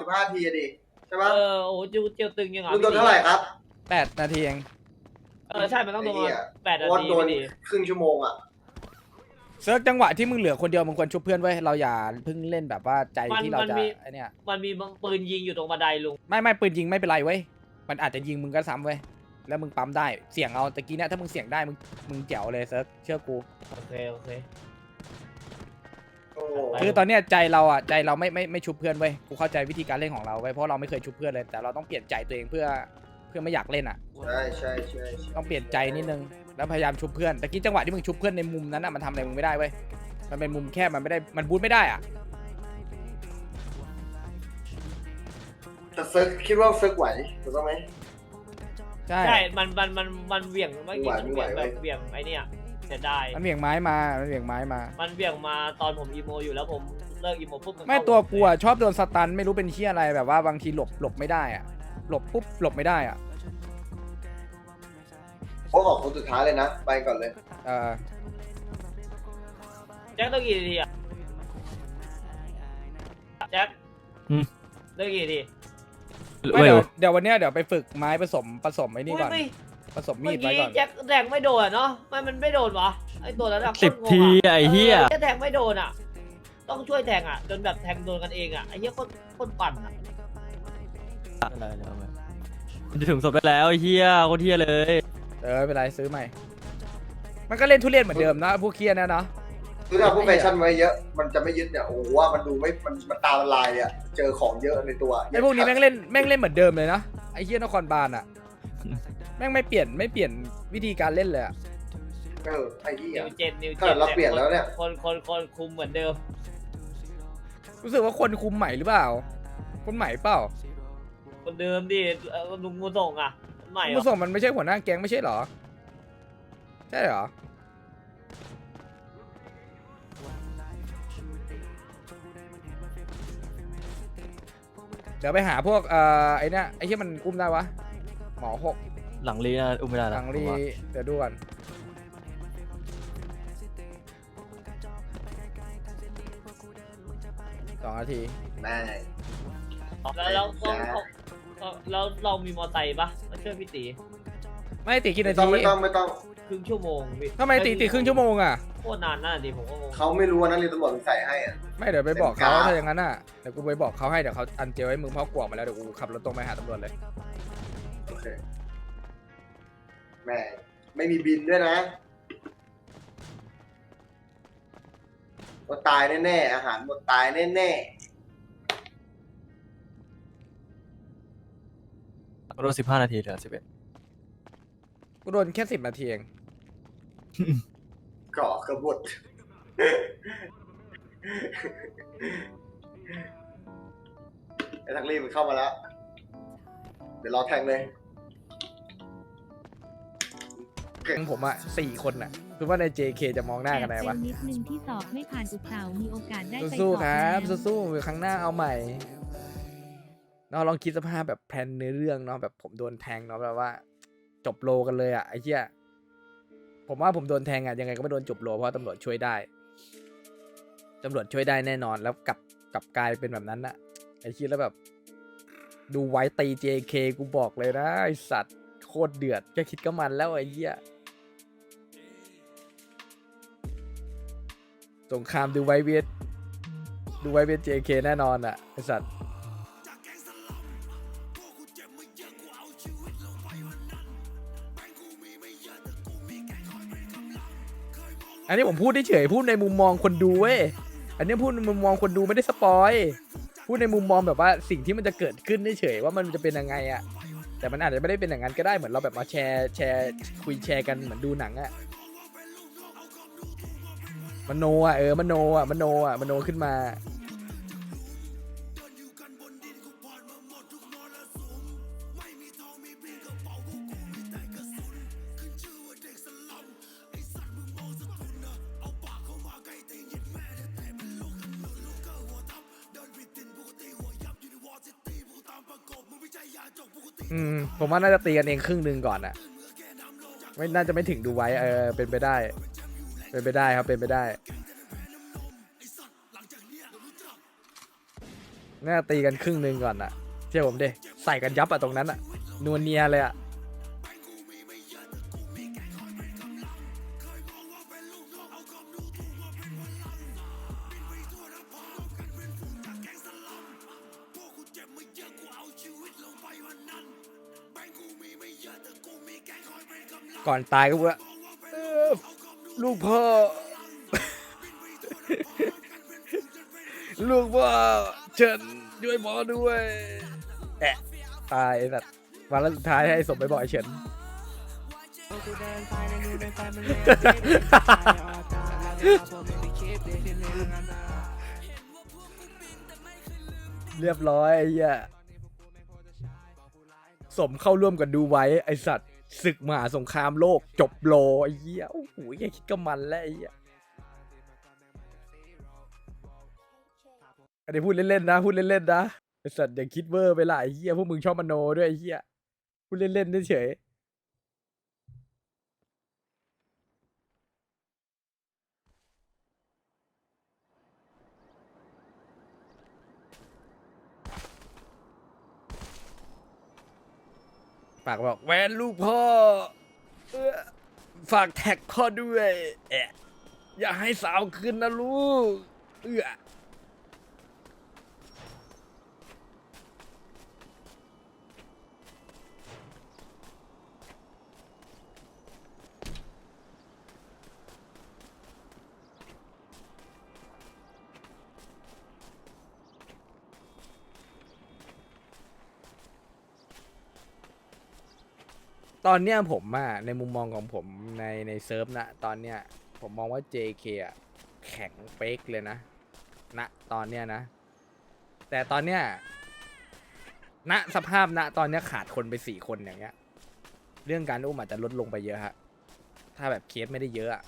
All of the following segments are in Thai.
สิบห้าทีอะดิใช่ปะเออโอ้โหจูเจียวตึงยังไงมึงโดนเท่าไหร่ครับ แปดนาทีเอง เออใช่มันต้องโดนไอ้เหี้ย แปดเพนาราะว่าทีโดนไม่ดีครึ่งชั่วโมงอะเซิร์ฟจังหวะที่มึงเหลือคนเดียวมึงควรชุบเพื่อนไว้ยเราอย่าเพิ่งเล่นแบบว่าใจที่เราจะไอเนี่ยมันมีปืนยิงอยู่ตรงบันไดลุงไม่ไม่ปืนยิงไม่เป็นไรเว้ยมันอาจจะยิงมึงก็ซ้ำเว้ยแล้วมึงปั๊มได้เสี่ยงเอาตะกี้เนี่ยถ้ามึงเสี่ยงได้มึงมึงแจ๋วเลยเซิร์ฟเชื่อกูโอเคโอเคโอ้โห คือตอนเนี้ยใจเราอะใจเราไม่ไม่ไม่ชุบเพื่อนเว้ยกูเข้าใจวิธีการเล่นของเราเว้ยเพราะเราไม่เคยชุบเพื่อนเลยแต่เราต้องเปลี่ยนใจตัวเองเพื่อเพื่อไม่อยากเล่นอะ ใช่ใช่ใช่ใช่ต้องเปลี่ยนใจนิดนึงแล้วพยายามชุบเพื่อนตะกี้จังหวะที่มึงชุบเพื่อนในมุมนั้นอะมันทำอะไรมึงไม่ได้เว้ยมันเป็นมุมแคบมันไม่ได้มันบูทไม่ได้อะแต่เซิร์ฟคิดว่าเซิร์ฟไหวถูกต้องไหม ใช่ ใช่ มัน มัน มัน มันเหวี่ยงเมื่อกี้ไม่มันไหวเหวี่ยงไม่ไหวแบบเหวี่ยงไอ้เนี่ย เสียดายมันเหวี่ยงไม้มา มันเหวี่ยงไม้มา มันเหวี่ยงมาตอนผมอีโมอยู่แล้วผมเลิกอีโมปุ๊บนไม่เข้าตัวกูอะชอบโดนสตันไม่รู้เป็นเชี่ยอะไรแบบว่าบางทีหลบหลบไม่ได้อะหลบปุ๊บหลบไม่ได้อะโอ้ออกคนสุดท้ายเลยนะ ไปก่อนเลย เออแจ็คต้องกี่นาทีอะแจ็คอืม เลิกกี่นาทีไม่เว้ยเดี๋ยวเดี๋ยววันเนี้ยเดี๋ยวไปฝึกไม้ผสมผสมไอ้นี่ก่อน อุ้ย ผสมมีเมื่ดอไว้กี้ก่อน แจ็คแทงไม่โดนอะเนาะไม่มันไม่โดนวะไอตัวนั้นอะสิบโคตรงงทีอะไอ้เหี้ยออจะแทงไม่โดนอะต้องช่วยแทงอะจนแบบแทงโดนกันเองอะไอ้เหี้ยโคตรโคตรปั่นอะมันจะถึงศพได้แล้วไอ้เหี้ยโคตรเหี้ยเลยเออไม่เป็นไรซื้อใหม่ มันก็เล่นทุเรียนเหมือนเดิมนะพวกเคียนะเนาะคือถ้าพวกแฟชั่นไว้เยอะ มันจะไม่ยึดเนี่ย โอ้โหว่ามันดูไม่ มันมันตาละลายอะเจอของเยอะในตัวไอ้พวกนี้แม่งเล่นแม่งเล่นเหมือนเดิมเลยนะไอ้เคียนครบาลอะ แม่งไม่เปลี่ยนไม่เปลี่ยนวิธีการเล่นเลยอะเออไอ้ที่นิอะ วเจนนิวเจถ้านเราเปลี่ยนแล้วเนี่ย คนคนคนคุมเหมือนเดิมรู้สึกว่าคนคุมใหม่หรือเปล่า คนใหม่เปล่าคนเดิมดิเอ่อลุงงูส่งอะใหม่เหรมุอส่งมันไม่ใช่หัวหน้าแก๊งไม่ใช่เหรอ ใช่เหรอเดี๋ยวไปหาพวกเอ่อไอ้เนี่ยไอ้ที่มันอุ้มได้วะหมอหก หลังลีนะอุ้มไม่ได้หนะลังรีผมว่าเดี๋ยวดูก่อนสองนาทีแม่แล้วแล้วต้องเขาเขาแล้วเรามีมอไซค์ปะมาช่วยพี่ตีไม่ติกี่ไม่นาต้อทีงไม่ต้องไม่ต้องครึ่งชั่วโมงพี่ทำไมติติครึ่งชั่วโมงอะ โคตรนานนั่นดิผมก็งงเขาไม่รู้ว่านั้นเรียนตำรวจมันใส่ให้อะ ไม่เดี๋ยวไปบอกเขาเป็นการถ้าอย่างนั้นอะเดี๋ยวกูไปบอกเขาให้เดี๋ยวเขาอันเจลให้มึงเพราะกลัวมาแล้วเดี๋ยวกูขับรถตรงไปหาตำรวจเลยโอเค แม่ไม่มีบินด้วยนะหมดตายแน่ๆ อาหารหมดตายแน่รถสิบห้านาทีเหลือสิบเอ็ดกูโดนแค่สิบนาทีเองๆก่อกระบดไอ้ทักลี่มันเข้ามาแล้ว เดี๋ยวรอแทงเลย แก๊งผมอะสี่คนอะคือว่าใน JK จะมองหน้ากันไงวะแอบเป็นนิดนึงที่สอบไม่ผ่านอุตส่าห์มีโอกาสได้ไปสู้สอบๆครับแล้วสู้ๆครั้งหน้าเอาใหม่เนาะลองคิดสภาพแบบแพลนเนื้อเรื่องเนาะแบบผมโดนแทงเนาะแบบว่า จบโลกันเลยอะไอ้เหี้ยผมว่าผมโดนแทงอะยังไงก็ไม่โดนจบโลเพราะตำรวจช่วยได้ตำรวจช่วยได้แน่นอนแล้วกลับกลับกลายเป็นแบบนั้นอะไอ้คิดแล้วแบบ ดูไว้ตี JK กูบอกเลยนะไอสัตว์โคตรเดือดแค่คิดก็มันแล้วไอ้เหี้ย สงครามดูไวเวทดูไวเวท JK แน่นอนอะไอสัตว์อันนี้ผมพูดเฉยพูดในมุมมองคนดูเว้ย อันนี้พูดในมุมมองคนดูไม่ได้สปอย พูดในมุมมองแบบว่าสิ่งที่มันจะเกิดขึ้นเฉยว่ามันจะเป็นยังไงอะแต่มันอาจจะไม่ได้เป็นอย่างนั้นก็ได้เหมือนเราแบบมาแชร์แชร์คุยแชร์กันเหมือนดูหนังอะ มโนอะเออมโนอะมโนอะมโนขึ้นมา อืม ผมว่าน่าจะตีกันเองครึ่งหนึ่งก่อนอะไม่น่าจะไม่ถึงดูไว้ เออ เป็นไปได้ เป็นไปได้ครับเป็นไปได้น่าตีกันครึ่งหนึ่งก่อนอะเชื่อผมดิใส่กันยับอะตรงนั้นอะนวลเนียเลยอะก่อนตายก็พูดว่า ลูกพ่อ ลูกพ่อเชิญช่วยหมอด้วยแอะตายไอ้สัตว์วันละสุดท้ายให้สมไปบอกไอ้เฉินเรียบร้อยไอ้เหี้ยสมเข้าร่วมกันดูไว้ไอสัตว์ ศึกมหาสงครามโลกจบโลไอ้เหี้ยโอ้โหแค่คิดก็มันแล้วไอ้เหี้ยอันนี้พูดเล่นๆนะ พูดเล่นๆนะไอสัตว์อย่าคิดเวอร์ไปละไอ้เหี้ยพวกมึงชอบมโนด้วยไอ้เหี้ยพูดเล่นๆเฉยๆ ฝากบอกแวนลูกพ่อเอื้อฝากแท็กพ่อด้วยแอะอย่าให้สาวขึ้นนะลูก เอื้อ ตอนเนี้ยผมอะในมุมมองของผมในในเซิร์ฟนะตอนเนี้ยผมมองว่า JK อะแข็งเป๊กเลยนะณตอนเนี้ยนะ แต่ตอนเนี้ยณสภาพณตอนเนี้ยขาดคนไปสี่คนอย่างเงี้ย เรื่องการอุ้มอาจจะลดลงไปเยอะฮะ ถ้าแบบเคสไม่ได้เยอะอะ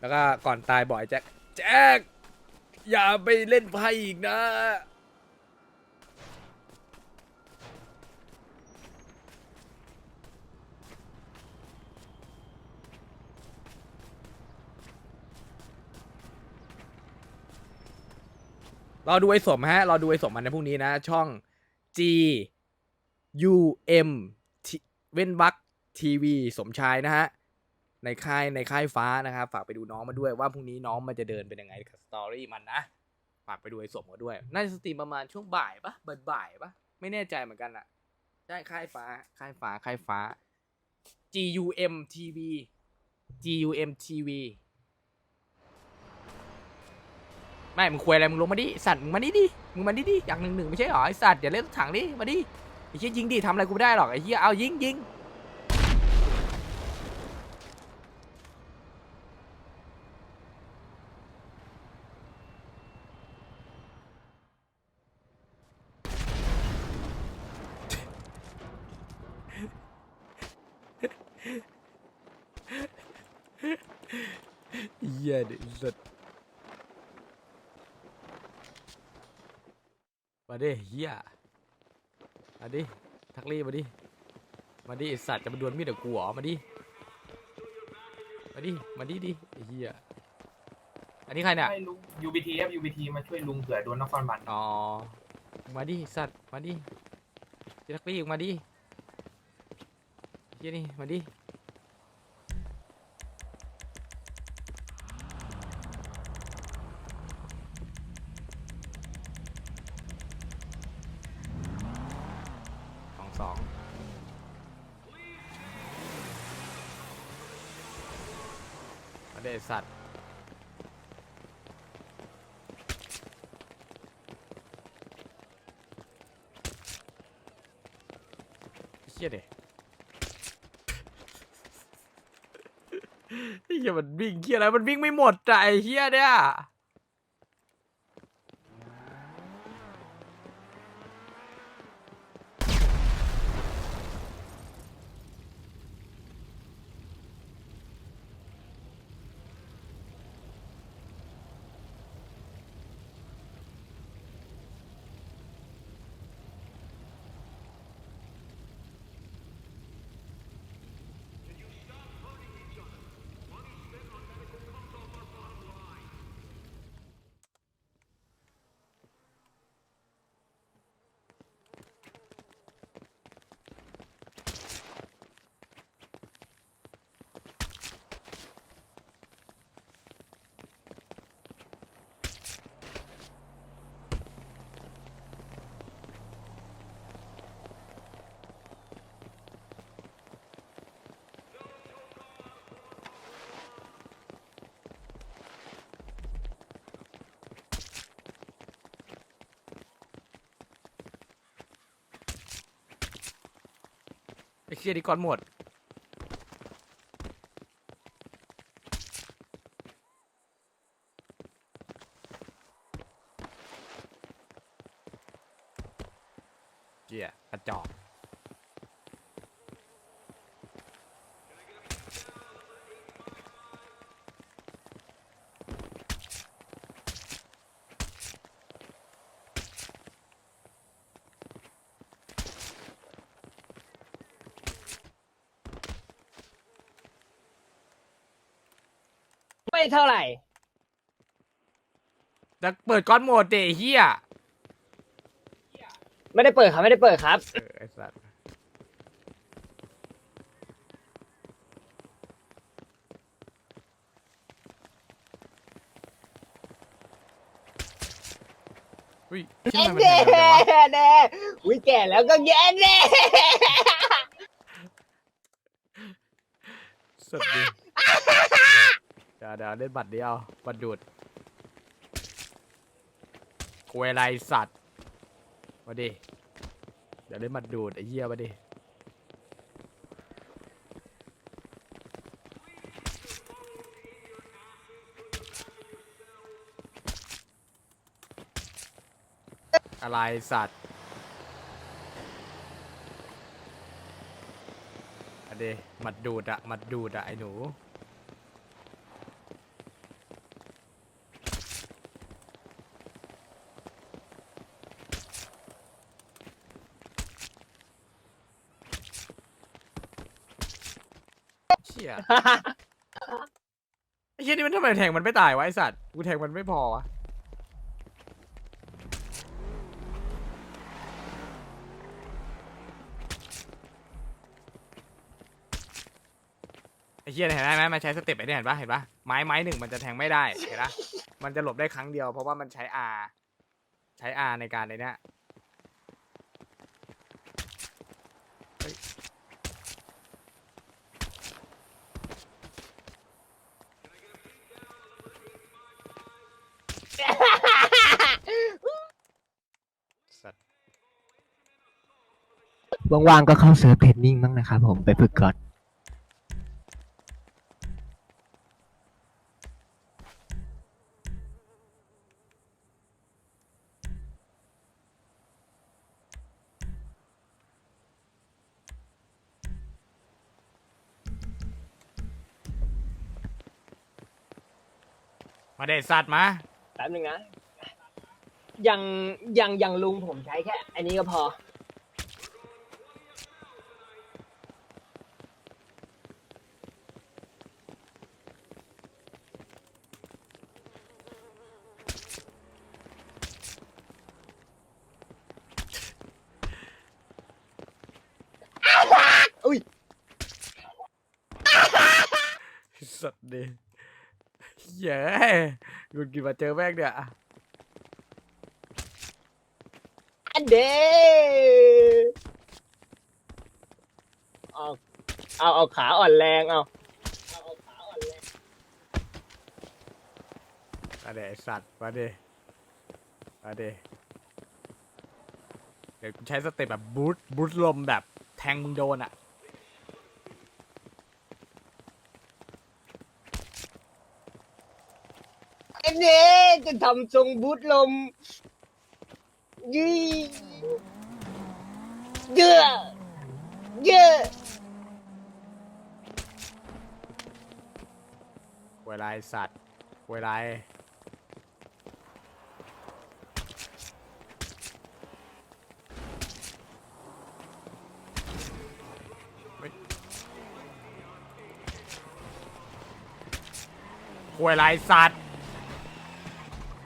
แล้วก็ก่อนตายบอกไอ้แจ็คแจ็คอย่าไปเล่นไพ่อีกนะ รอดูไอ้สมฮะ รอดูไอ้สมมันในพรุ่งนี้นะ ช่อง G U M T เว้นวักทีวีสมชายนะฮะ ในค่ายในค่ายฟ้านะครับ ฝากไปดูน้องมาด้วยว่าพรุ่งนี้น้องมันจะเดินเป็นยังไงกับสตอรี่มันนะ ฝากไปดูไอ้สมมาด้วย น่าจะสตรีมประมาณช่วงบ่ายปะบ่ายบ่ายๆปะไม่แน่ใจเหมือนกันอะใช่ค่ายฟ้าค่ายฟ้าค่ายฟ้า G U M TV G U M TV ไม่ มึงคุยอะไร มึงลงมาดิ สัตว์ มึงมาดิดิ มึงมาดิดิ อย่างหนึ่งหนึ่งไม่ใช่หรอไอสัตว์อย่าเล่นถถังดิ มาดิ ไอ้เหี้ยยิงดิทำอะไรกูไม่ได้หรอก ไอ้เหี้ยเอายิงยิง เหี้ยดิสัตว์มาดิเหี้ยมาดิทักลี่มาดิมาดิไอ้สัตว์จะมาดวลมีดกับกูเหรอมาดิมาดิมาดิดิไอ้เหี้ยอันนี้ใครเนี่ยให้ลุง UBT ครับ UBT มาช่วยลุงเผื่อโดนนครบันอ๋อ มาดิสัตว์ มาดิเจทักลี่มาดิ เฮียนี่มาดิสองสองมาเดสัตว์ เฮียเด็เฮีย มันวิ่งเฮียอะไรมันวิ่งไม่หมดใจเฮียเนี่ย ไอ้เคียดีก่อนหมด ไม่เท่าไหร่ จะเปิดก้อนโหมดเดไอ้เฮียไม่ได้เปิดครับไม่ได้เปิดครับ เออไอสัตว์อุ้ยเชี่ยแย่ทำไมมันแพงจังวะแน่อุ้ยแก่แล้วก็แย่แน่ สุดดีเดี๋ ยวเดี๋ยวเล่นบัตรเดียวบัตรดูดกวยไรสัตว์มาดิเดี๋ยวเล่นบัตรดูดไอ้เหี้ยมาดิอะไรสัตว์อะเดหมัดดูดอะมัดดูดอะไอ้หนู เชี่ยไอ้เชี่ยนี่มันทำไมแทงมันไม่ตายวะไอสัตว์ กูแทงมันไม่พอวะไอ้เชี่ยเห็นไหมมันใช้สเต็ปไอ้เนี่ยเห็นปะเห็นปะไม้ไม้หนึ่งมันจะแทงไม่ได้เห็นปะมันจะหลบได้ครั้งเดียวเพราะว่ามันใช้ R ใช้ R ในการในเนี้ยเฮ้ย สัตว์ ว่างๆก็เข้าเซิร์ฟเทรนนิ่งบ้างนะครับผมไปฝึกก่อน มาเด็ดสัตว์มา แป๊บนึงนะยังยังยังลุงผมใช้แค่ อันนี้ก็พอ สัตว์ดิ เย้กุนกินมาเจอแม่งเนี่ยอันเดเอาเอาเอาขาอ่อนแรงเอาเอาเอาขาอ่อนแรงมาเด็ดสัตว์มาเด็มาเด็เดี๋ยวกูใช้สเต็ปแบบบูทบูทลมแบบแทงมึงโดนอะ อันเด จะทำทรงบูทลมยี่เยอะเยอะเวลาไอ้สัตว์เวลาไอ้เวลาไอ้สัตว์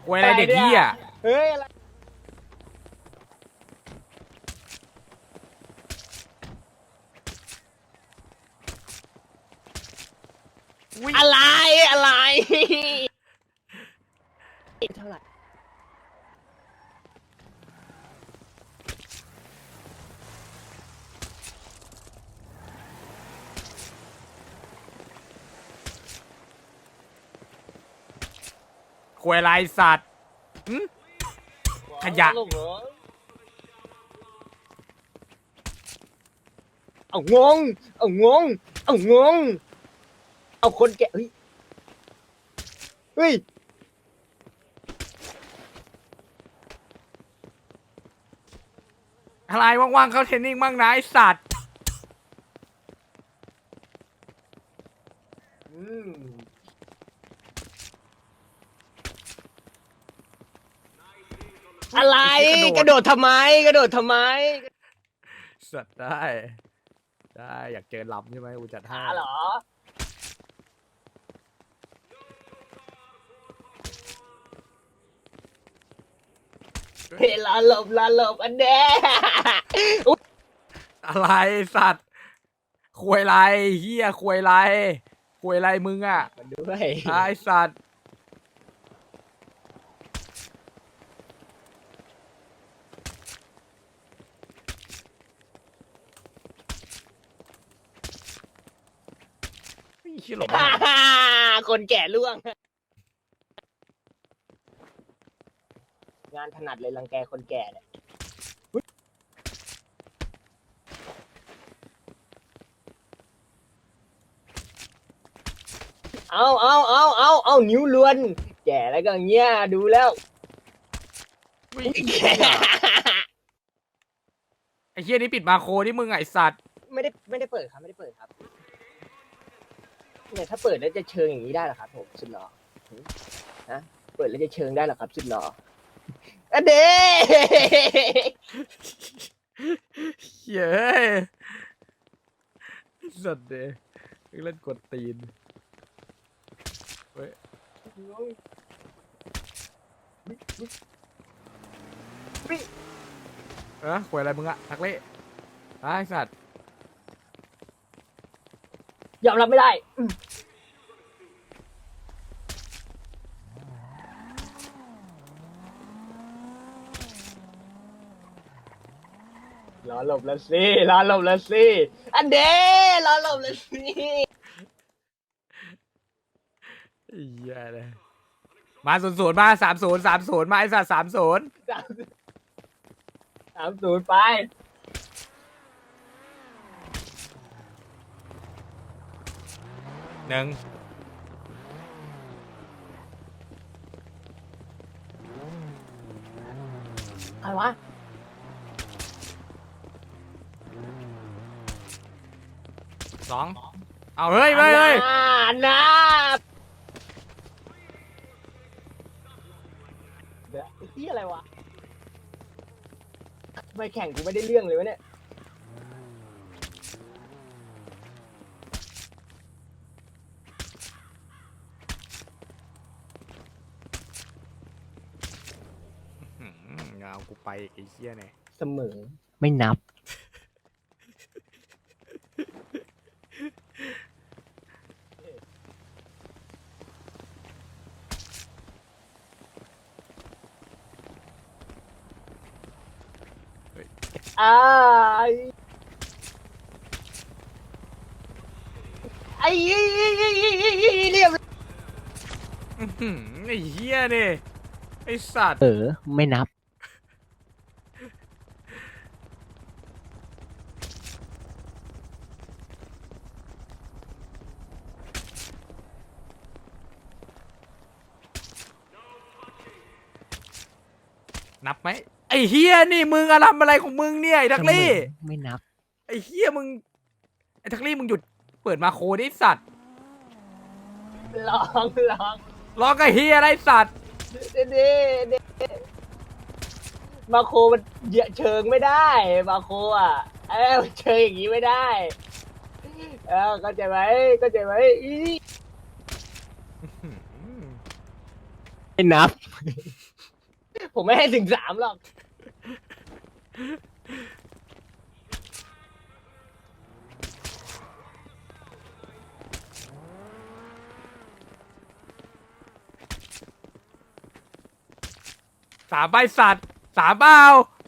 เวลาเด็กเหี้ย เฮ้ยอะไร อุ๊ย อะไรอะไรเท่าไหร่ เวลาไอ้สัตว์หึขยะเอาเอางง เอางง เอางง เอาคนแก่เฮ้ย เฮ้ย อะไรว่างๆ เข้าเทรนนิ่งบ้างนะไอสัตว์ อืม อะไรกระโดดทำไมกระโดดทำไมสัตว์ได้ ได้อยากเจอลำใช่ไหมกูจัดให้หาเหรอเฮ้ยลาหลบลาหลบอันเด้อะไรสัตว์ควยไรเฮียควยไรควยไรมึงอะมันด้วยไอสัตว์ ไอ้เหี้ยหลบฮ่าฮ่าคนแก่ล่วง งานถนัดเลยรังแกคนแก่เนี่ยอุ๊ยเอาเอาเอาเอาเอานิ้วล้วน แก่แล้วก็อย่างเงี้ยดูแล้ววิ่งไอ้เหี้ยไอ้เฮียนี่ปิดมาโคที่มึงไงไอ้สัตว์ ไม่ได้ไม่ได้เปิดครับ ไม่ได้เปิดครับ เนี่ยถ้าเปิดแล้วจะเชิงอย่างนี้ได้เหรอครับผมสุดหล่อหือนะเปิดแล้วจะเชิงได้เหรอครับสุดหล่ออะเด้เย้ยไอ้สัตว์เดยเล่นกดตีนเฮ้ยเออควยอะไรมึงอะนักเละไอ้สัตว์ ยอมรับไม่ได้อืมรอหลบแล้วสิรอหลบแล้วสิอันเด้รอหลบแล้วสิไอ้เหี้ยเลยมาศูนย์ศูนย์มาสามศูนย์สามศูนย์มาไอ้สัตว์สามศูนย์สามสามศูนย์ไป หนึ่งอะไรวะสองเอาเฮ้ยเฮ้ยเฮ้ยอ่านะเดี๋ยวไอ้ที่อะไรวะทำไม่แข่งกูไม่ได้เรื่องเลยวะเนี่ย หืมเงากูไปอีกไอ้เหี้ยเนี่ยเสมอไม่นับ อ้ายไอ้เรียบ อื้อหือไอ้เหี้ยเนี่ยไอ้สัตว์ เออ ไม่นับ นับไหมไอ้เหี้ยนี่มึงอะทำอะไรของมึงเนี่ยไอ้ทักลี่ไม่นับ ไอ้เหี้ยมึงไอ้ทักลี่มึงหยุดเปิดมาโคดิสัตว์ลองลองร้องกับเฮียอะไรสัตว์เด้เด้เด้มาโคมันเหยียเชิงไม่ได้มาโคอะเอ้ยเชิงอย่างนี้ไม่ได้เออเข้าใจไหมเข้าใจไหมอีไม่นับ ผมไม่ให้ถึงสามหรอกสามใบสัตว์สามเปล่า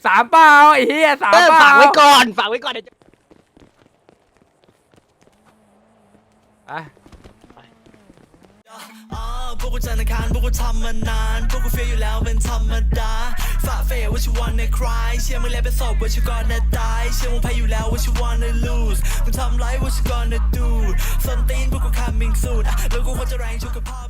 สามเปล่าไอ้เฮียสามเออเปล่าฝากไว้ก่อน ฝากไว้ก่อนเดี๋ยวจะ อะอ่าพว กกูจันทร์อังคารพวกกูทำมานานพวกกูเฟียอยู่แล้วเป็นธรรมดาฝ่าเฟยว่าชิวันในคลายเชื่อมึงแล้วไปสอบว่าชิวันในตายเชื่อมึงแพ้อยู่แล้วว่าชิวันใน lose มึงทำไรว่าชิวันใน do ส้นตีนพวกกู coming soon แล้วกูควรจะแรงชุกกับพ่อ